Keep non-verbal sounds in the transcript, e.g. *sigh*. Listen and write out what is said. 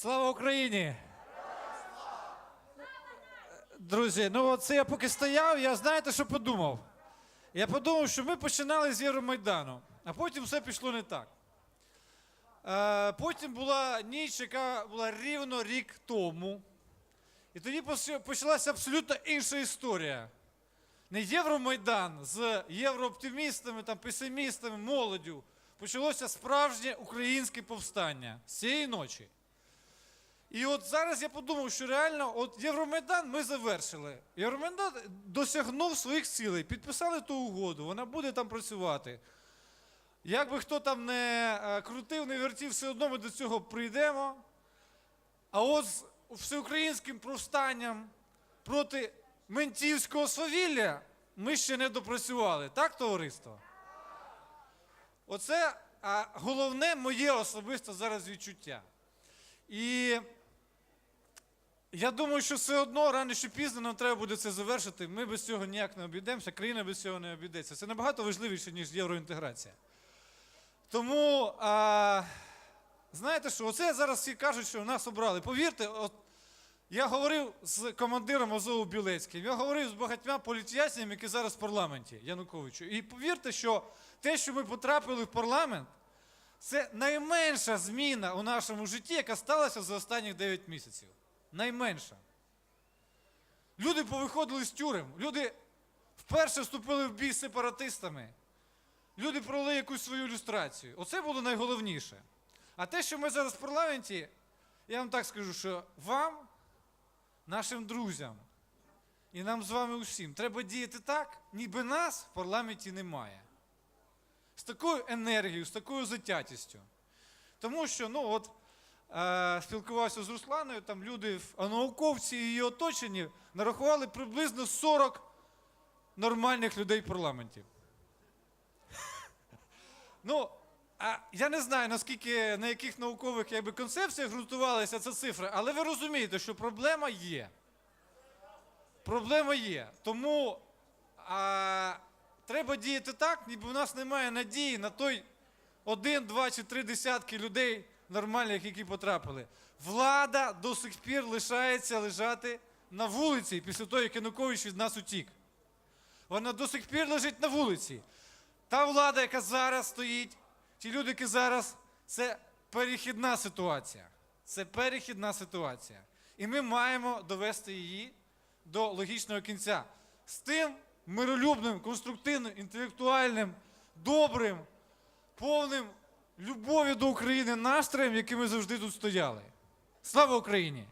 Слава Україні! Друзі, ну от це я поки стояв, я знаєте, що подумав? Я подумав, що ми починали з Євромайдану, а потім все пішло не так. Е, потім була ніч, яка була рівно рік тому. І тоді почалася абсолютно інша історія. Не Євромайдан з єврооптимістами, там, песимістами, молоддю. Почалося справжнє українське повстання з цієї ночі. І от зараз я подумав, що реально, от Євромайдан ми завершили. Євромайдан досягнув своїх цілей, підписали ту угоду, вона буде там працювати. Як би хто там не е, крутив, не вертів, все одно ми до цього прийдемо. А от з всеукраїнським повстанням проти ментівського свавілля ми ще не допрацювали. Так, товариство? Оце головне моє особисте зараз відчуття. І я думаю, що все одно рано чи пізно нам треба буде це завершити. Ми без цього ніяк не обійдемося, країна без цього не обійдеться. Це набагато важливіше, ніж євроінтеграція. Тому, а, знаєте що, оце зараз всі кажуть, що нас обрали. Повірте, от, я говорив з командиром Азову Білецьким, я говорив з багатьма політв'язнями, які зараз в парламенті Януковичу. І повірте, що те, що ми потрапили в парламент, це найменша зміна у нашому житті, яка сталася за останні 9 місяців. Найменша. Люди повиходили з тюрем, люди вперше вступили в бій з сепаратистами. Люди провели якусь свою ілюстрацію. Оце було найголовніше. А те, що ми зараз в парламенті, я вам так скажу, що вам, нашим друзям, і нам з вами усім треба діяти так, ніби нас в парламенті немає. З такою енергією, з такою затятістю. Тому що, ну от, спілкувався з Русланою, там люди, а науковці і її оточенні нарахували приблизно 40 нормальних людей в парламенті. *laughs* Ну, а я не знаю, наскільки, на яких наукових якби, концепціях ґрунтувалася ця цифра, але ви розумієте, що проблема є. Проблема є. Тому а, треба діяти так, ніби в нас немає надії на той один, два чи три десятки людей нормальних, які потрапили. Влада до сих пір лишається лежати на вулиці після того, як Янукович від нас утік. Вона до сих пір лежить на вулиці. Та влада, яка зараз стоїть, ті люди, які зараз, це перехідна ситуація. Це перехідна ситуація. І ми маємо довести її до логічного кінця. З тим миролюбним, конструктивним, інтелектуальним, добрим, повним любові до України настроєм, яким ми завжди тут стояли. Слава Україні!